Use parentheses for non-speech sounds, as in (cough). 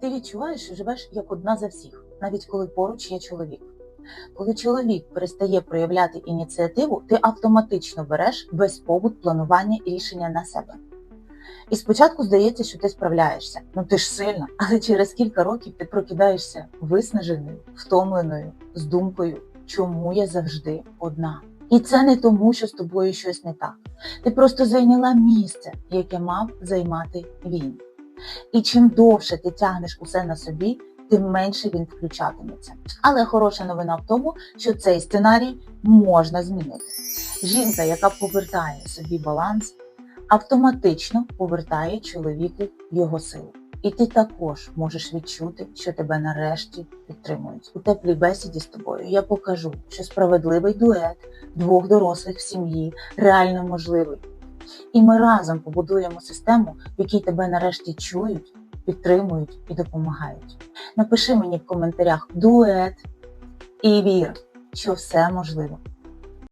Ти відчуваєш, що живеш як одна за всіх, навіть коли поруч є чоловік. Коли чоловік перестає проявляти ініціативу, ти автоматично береш весь побут планування і рішення на себе. І спочатку здається, що ти справляєшся. Ну ти ж сильна, (laughs) але через кілька років ти прокидаєшся виснаженою, втомленою, з думкою, чому я завжди одна. І це не тому, що з тобою щось не так. Ти просто зайняла місце, яке мав займати він. І чим довше ти тягнеш усе на собі, тим менше він включатиметься. Але хороша новина в тому, що цей сценарій можна змінити. Жінка, яка повертає собі баланс, автоматично повертає чоловіку його силу. І ти також можеш відчути, що тебе нарешті підтримують. У теплій бесіді з тобою я покажу, що справедливий дует двох дорослих в сім'ї реально можливий. І ми разом побудуємо систему, в якій тебе нарешті чують, підтримують і допомагають. Напиши мені в коментарях дует і вір, що все можливо.